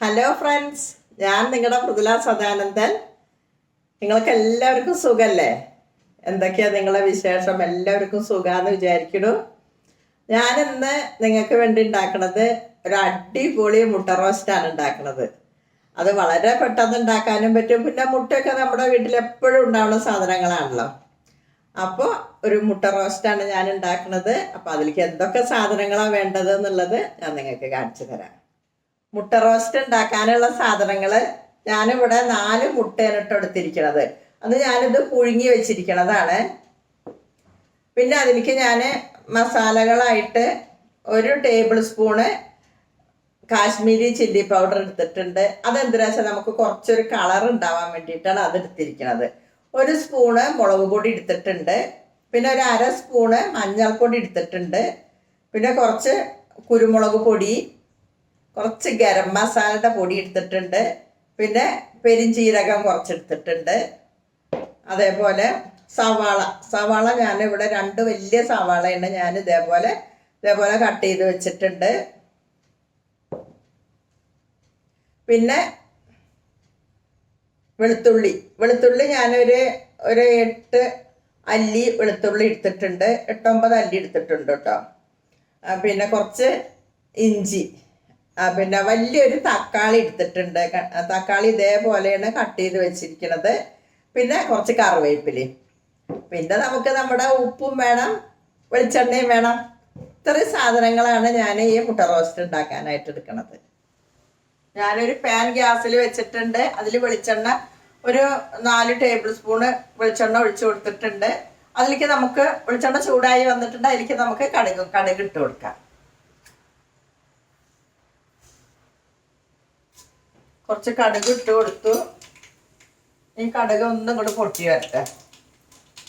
Hello friends ഞാൻ നിങ്ങളുടെ മൃദുല സദാനന്ദൻ. നിങ്ങൾക്ക് എല്ലാവർക്കും സുഖല്ലേ? എന്തൊക്കെയാ നിങ്ങളെ വിശേഷം? എല്ലാവർക്കും സുഖാന്ന് വിചാരിക്കണു ഞാനിന്ന് നിങ്ങൾക്ക് വേണ്ടി ഉണ്ടാക്കണത് ഒരു അടിപൊളി മുട്ട റോസ്റ്റാണ് ഉണ്ടാക്കണത്. അത് വളരെ പെട്ടെന്ന് ഉണ്ടാക്കാനും പറ്റും. പിന്നെ മുട്ടയൊക്കെ നമ്മുടെ വീട്ടിൽ എപ്പോഴും ഉണ്ടാവുന്ന സാധനങ്ങളാണല്ലോ. അപ്പോൾ ഒരു മുട്ട റോസ്റ്റാണ് ഞാൻ ഉണ്ടാക്കുന്നത് അപ്പോൾ അതിലേക്ക് എന്തൊക്കെ സാധനങ്ങളാണ് വേണ്ടത് എന്നുള്ളത് ഞാൻ നിങ്ങൾക്ക് കാണിച്ചു തരാം. മുട്ട റോസ്റ്റ് ഉണ്ടാക്കാനുള്ള സാധനങ്ങൾ ഞാനിവിടെ നാല് മുട്ടയാണ് ഇട്ട് എടുത്തിരിക്കണത് അത് ഞാനിത് പുഴുങ്ങി വെച്ചിരിക്കണതാണ്. പിന്നെ അതിലേക്ക് ഞാൻ മസാലകളായിട്ട് ഒരു table spoon Kashmiri chilli powder എടുത്തിട്ടുണ്ട്. അതെന്തിനാ വെച്ചാൽ നമുക്ക് കുറച്ചൊരു കളർ ഉണ്ടാവാൻ വേണ്ടിയിട്ടാണ് അത് എടുത്തിരിക്കുന്നത് ഒരു സ്പൂണ് മുളക് പൊടി എടുത്തിട്ടുണ്ട്. പിന്നെ ഒരു അര സ്പൂണ് മഞ്ഞൾപ്പൊടി എടുത്തിട്ടുണ്ട്. പിന്നെ കുറച്ച് കുരുമുളക് പൊടി കുറച്ച് ഗരം മസാലയുടെ പൊടി എടുത്തിട്ടുണ്ട്. പിന്നെ പെരിഞ്ചീരകം കുറച്ചെടുത്തിട്ടുണ്ട്. അതേപോലെ സവാള. സവാള ഞാനിവിടെ രണ്ട് വലിയ സവാളയുണ്ട് ഞാൻ ഇതേപോലെ ഇതേപോലെ കട്ട് ചെയ്ത് വെച്ചിട്ടുണ്ട്. പിന്നെ വെളുത്തുള്ളി. വെളുത്തുള്ളി ഞാനൊരു ഒരു എട്ട് അല്ലി വെളുത്തുള്ളി എടുത്തിട്ടുണ്ട്. എട്ടൊമ്പത് അല്ലി എടുത്തിട്ടുണ്ട് കേട്ടോ. പിന്നെ കുറച്ച് ഇഞ്ചി. പിന്നെ വലിയൊരു തക്കാളി എടുത്തിട്ടുണ്ട്. തക്കാളി ഇതേപോലെയാണ് കട്ട് ചെയ്ത് വെച്ചിരിക്കുന്നത് പിന്നെ കുറച്ച് കറിവേപ്പിലയും. പിന്നെ നമുക്ക് നമ്മുടെ ഉപ്പും വേണം വെളിച്ചെണ്ണയും വേണം. ഇത്രയും സാധനങ്ങളാണ് ഞാൻ ഈ മുട്ട റോസ്റ്റ് ഉണ്ടാക്കാനായിട്ട് എടുക്കുന്നത് ഞാനൊരു പാൻ ഗ്യാസിൽ വെച്ചിട്ടുണ്ട്. അതിൽ വെളിച്ചെണ്ണ ഒരു നാല് ടേബിൾ സ്പൂണ് വെളിച്ചെണ്ണ ഒഴിച്ചു കൊടുത്തിട്ടുണ്ട്. അതിലേക്ക് നമുക്ക് വെളിച്ചെണ്ണ ചൂടായി വന്നിട്ടുണ്ട്. അതിലേക്ക് നമുക്ക് കടുക് കടുക് ഇട്ട് കൊടുക്കാം. കുറച്ച് കടുക് ഇട്ട് കൊടുത്തു. ഈ കടുക് ഒന്നും കൂടി പൊട്ടി വരട്ടെ.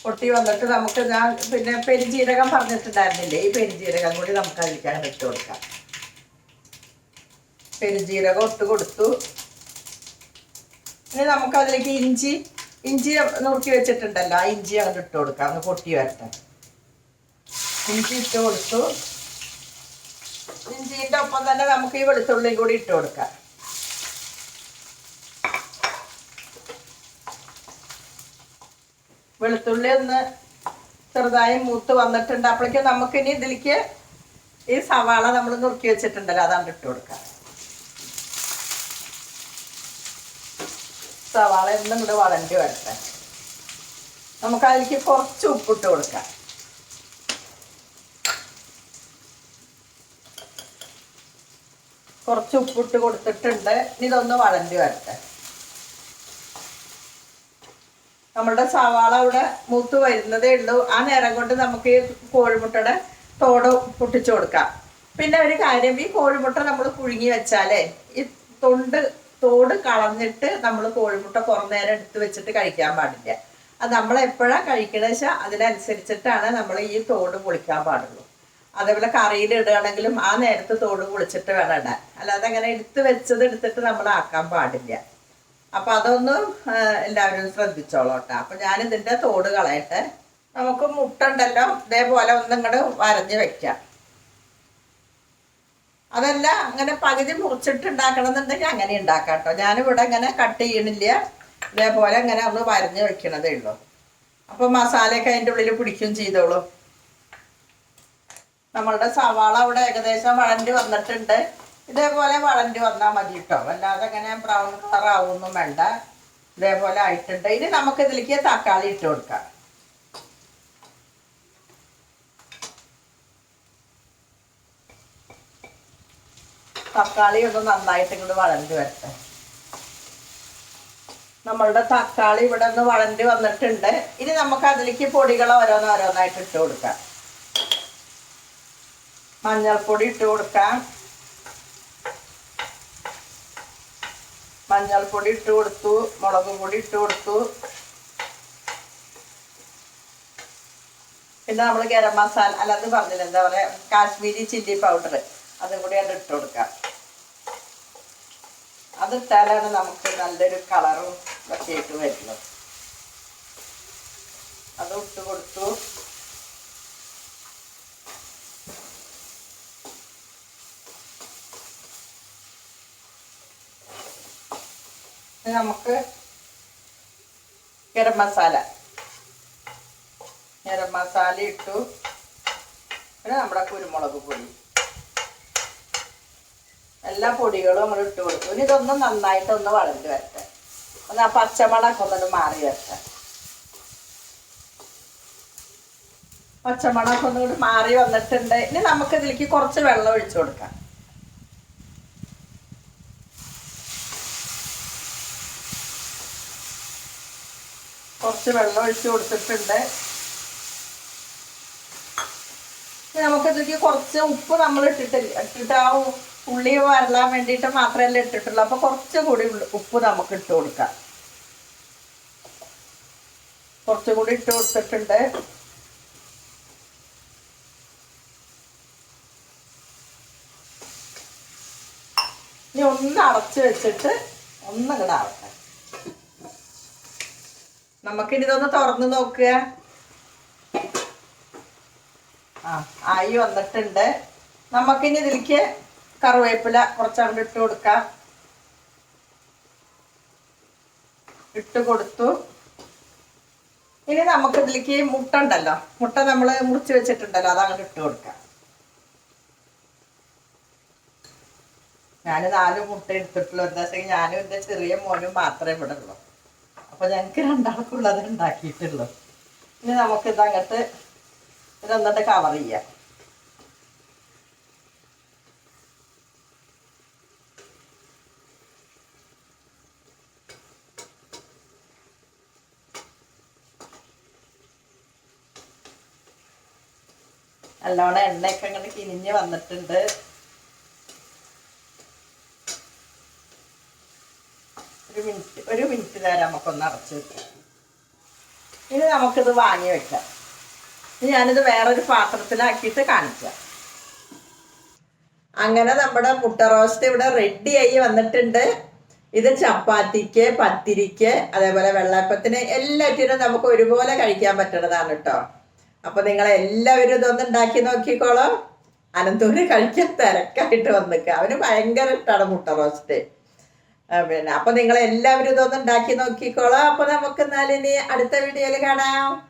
പൊട്ടി വന്നിട്ട് നമുക്ക് ഞാൻ പിന്നെ പെരിഞ്ജീരകം പറഞ്ഞിട്ടുണ്ടായിരുന്നില്ലേ? ഈ പെരിഞ്ജീരകം കൂടി നമുക്ക് അതിലേക്കാൻ ഇട്ട് കൊടുക്കാം. പെരിഞ്ജീരകം ഇട്ട് കൊടുത്തു. ഇനി നമുക്ക് അതിലേക്ക് ഇഞ്ചി ഇഞ്ചി നുറുക്കി വെച്ചിട്ടുണ്ടല്ലോ ആ ഇഞ്ചി അങ്ങോട്ട് ഇട്ട് കൊടുക്കാം. അങ്ങ് പൊട്ടി വരട്ടെ. ഇഞ്ചി ഇട്ട് കൊടുത്തു. ഇഞ്ചിന്റെ ഒപ്പം തന്നെ നമുക്ക് ഈ വെളുത്തുള്ളിയും കൂടി ഇട്ട് കൊടുക്കാം. വെളുത്തുള്ളി ഒന്ന് ചെറുതായി മൂത്ത് വന്നിട്ടുണ്ട്. അപ്പോഴേക്കും നമുക്കിനി ഇതിലേക്ക് ഈ സവാള നമ്മൾ നുറുക്കി വെച്ചിട്ടുണ്ടല്ലോ അതാണ് ഇട്ട് കൊടുക്കാം സവാള എന്നും ഇവിടെ വളണ്ടി വരട്ടെ. നമുക്ക് അതിലേക്ക് കുറച്ച് ഉപ്പിട്ട് കൊടുക്കാം. കുറച്ച് ഉപ്പിട്ട് കൊടുത്തിട്ടുണ്ട്. ഇനി ഇതൊന്ന് വളണ്ടി വരട്ടെ. നമ്മളുടെ സവാള അവിടെ മൂത്ത് വരുന്നതേ ഉള്ളൂ. ആ നേരം കൊണ്ട് നമുക്ക് ഈ കോഴിമുട്ടയുടെ തോട് പൊട്ടിച്ചു കൊടുക്കാം. പിന്നെ ഒരു കാര്യം ഈ കോഴിമുട്ട നമ്മൾ പുഴുങ്ങി വെച്ചാലേ ഈ തൊണ്ട് തോട് കളഞ്ഞിട്ട് നമ്മൾ കോഴിമുട്ട കുറേ നേരം എടുത്ത് വെച്ചിട്ട് കഴിക്കാൻ പാടില്ല. അത് നമ്മൾ എപ്പോഴാണ് കഴിക്കണമെന്ന് വെച്ചാൽ അതിനനുസരിച്ചിട്ടാണ് നമ്മൾ ഈ തോട് പൊളിക്കാൻ പാടുള്ളൂ. അതേപോലെ കറിയിൽ ഇടുകയാണെങ്കിലും ആ നേരത്ത് തോട് പൊളിച്ചിട്ട് വേണം ഇടാൻ. അല്ലാതെ അങ്ങനെ എടുത്ത് വെച്ചത് എടുത്തിട്ട് നമ്മൾ ആക്കാൻ പാടില്ല. അപ്പൊ അതൊന്ന് എല്ലാവരും ശ്രദ്ധിച്ചോളൂ കേട്ടോ. അപ്പൊ ഞാൻ ഇതിന്റെ തോട് കളയട്ടെ. നമുക്ക് മുട്ട ഉണ്ടല്ലോ ഇതേപോലെ ഒന്നും ഇങ്ങോട്ട് വരഞ്ഞ് വെക്കാം. അതല്ല അങ്ങനെ പകുതി മുറിച്ചിട്ട് ഉണ്ടാക്കണം എന്നുണ്ടെങ്കിൽ അങ്ങനെ ഉണ്ടാക്കാം കേട്ടോ. ഞാനിവിടെ ഇങ്ങനെ കട്ട് ചെയ്യണില്ല. ഇതേപോലെ ഇങ്ങനെ ഒന്ന് വരഞ്ഞ് വെക്കണതേ ഉള്ളൂ. അപ്പൊ മസാലയൊക്കെ അതിന്റെ ഉള്ളിൽ പിടിക്കും ചെയ്തോളൂ. നമ്മളുടെ സവാള അവിടെ ഏകദേശം വളണ്ടി വന്നിട്ടുണ്ട്. ഇതേപോലെ വളഞ്ഞു വന്നാൽ മതി കേട്ടോ അല്ലാതെ ഇങ്ങനെ ബ്രൗൺ കളർ ആവുമൊന്നും വേണ്ട. ഇതേപോലെ ആയിട്ടുണ്ട്. ഇനി നമുക്ക് ഇതിലേക്ക് തക്കാളി ഇട്ട് കൊടുക്കാം. തക്കാളി ഒന്ന് നന്നായിട്ട് ഇങ്ങോട്ട് വളഞ്ഞു വരട്ടെ. നമ്മളുടെ തക്കാളി ഇവിടെ ഒന്ന് വളഞ്ഞു വന്നിട്ടുണ്ട്. ഇനി നമുക്ക് അതിലേക്ക് പൊടികൾ ഓരോന്ന് ഓരോന്നായിട്ട് ഇട്ട് കൊടുക്കാം. മഞ്ഞൾപ്പൊടി ഇട്ട് കൊടുക്കാം. മഞ്ഞൾപ്പൊടി ഇട്ട് കൊടുത്തു മുളക് പൊടി ഇട്ട് കൊടുത്തു. പിന്നെ നമ്മൾ ഗരം മസാല അല്ലാതെ പറഞ്ഞില്ല എന്താ പറയുക കാശ്മീരി ചില്ലി പൗഡർ അതും കൂടി അത് ഇട്ട് കൊടുക്കാം. അതിട്ടാലാണ് നമുക്ക് നല്ലൊരു കളറും ഒക്കെ ആയിട്ട് വരുന്നത്. അത് ഇട്ട് കൊടുത്തു. നമുക്ക് ഗരം മസാല. ഗരം മസാല ഇട്ടു. പിന്നെ നമ്മുടെ കുരുമുളക് പൊടി. എല്ലാ പൊടികളും നമ്മൾ ഇട്ട് കൊടുത്തു ഇനി ഇതൊന്ന് നന്നായിട്ടൊന്ന് വളർന്നു വരട്ടെ. ഒന്ന് ആ പച്ചമുളക് ഒന്നത് മാറി വരട്ടെ. പച്ചമുളക് ഒന്നുകൂടി മാറി വന്നിട്ടുണ്ട്. ഇനി നമുക്കിതിലേക്ക് കുറച്ച് വെള്ളം ഒഴിച്ചു കൊടുക്കാം. വെള്ളം ഒഴിച്ച് കൊടുത്തിട്ടുണ്ട്. ഇനി നമുക്ക് ഇതിലേക്ക് കുറച്ച് ഉപ്പ് നമ്മൾ ഇട്ടിട്ടില്ല ഇട്ടിട്ട് ആ ഉള്ളി വരലാൻ വേണ്ടിയിട്ട് മാത്രമല്ല ഇട്ടിട്ടുള്ളൂ. അപ്പൊ കുറച്ച് കൂടി ഉപ്പ് നമുക്ക് ഇട്ട് കൊടുക്കാം. കുറച്ചും കൂടി ഇട്ട് കൊടുത്തിട്ടുണ്ട്. ഇനി ഒന്ന് അടച്ച് വെച്ചിട്ട് ഒന്ന് ഇങ്ങോട്ട് ആവട്ടെ. നമുക്കിനി ഇതൊന്ന് തുറന്ന് നോക്കുക. ആ ആയി വന്നിട്ടുണ്ട്. നമുക്കിനി ഇതിലേക്ക് കറിവേപ്പില കുറച്ചങ്ങോട്ട് ഇട്ട് കൊടുക്കാം. ഇട്ട് കൊടുത്തു. ഇനി നമുക്ക് ഇതിലേക്ക് മുട്ട ഉണ്ടല്ലോ. മുട്ട നമ്മൾ മുറിച്ച് വെച്ചിട്ടുണ്ടല്ലോ. അത് അങ്ങോട്ട് ഇട്ട് കൊടുക്കാം. ഞാൻ നാല് മുട്ട എടുത്തിട്ടുള്ളൂ. എന്താ വെച്ചാൽ ഞാനും എന്റെ ചെറിയ മോനും മാത്രമേ ഇവിടെ ഉള്ളൂ. അപ്പൊ ഞങ്ങൾക്ക് രണ്ടാൾക്കുള്ളത് ഉണ്ടാക്കിയിട്ടുള്ളൂ. ഇനി നമുക്കിത് അങ്ങോട്ട് ഇതൊന്നിട്ട് കവർ ചെയ്യാം. നല്ലോണം എണ്ണയൊക്കെ അങ്ങോട്ട് കിനിഞ്ഞ് വന്നിട്ടുണ്ട്. ഒരു മിനിറ്റ് ഒരു മിനിറ്റ് നേരം നമുക്കൊന്ന് അടച്ചു വെക്കാം. ഇനി നമുക്കിത് വാങ്ങി വെക്കാം. ഇനി ഞാനിത് വേറൊരു പാത്രത്തിലാക്കിയിട്ട് കാണിക്കാം. അങ്ങനെ നമ്മുടെ മുട്ട റോസ്റ്റ് ഇവിടെ റെഡി ആയി വന്നിട്ടുണ്ട്. ഇത് ചപ്പാത്തിക്ക് പത്തിരിക്ക് അതേപോലെ വെള്ളപ്പത്തിന് എല്ലാറ്റിനും നമുക്ക് ഒരുപോലെ കഴിക്കാൻ പറ്റുന്നതാണ് കേട്ടോ അപ്പൊ നിങ്ങൾ എല്ലാവരും ഇതൊന്ന് ഉണ്ടാക്കി നോക്കിക്കോളോ. അനന്തൂര് കഴിക്കാൻ തിരക്കായിട്ട് വന്നിക്കുക അവന് ഭയങ്കര ഇഷ്ടമാണ് മുട്ട റോസ്റ്റ് പിന്നെ. അപ്പൊ നിങ്ങൾ എല്ലാവരും ഇതൊന്ന് ഉണ്ടാക്കി നോക്കിക്കോളൂ. അപ്പൊ നമുക്ക് എന്നാൽ ഇനി അടുത്ത വീഡിയോയിൽ കാണാം.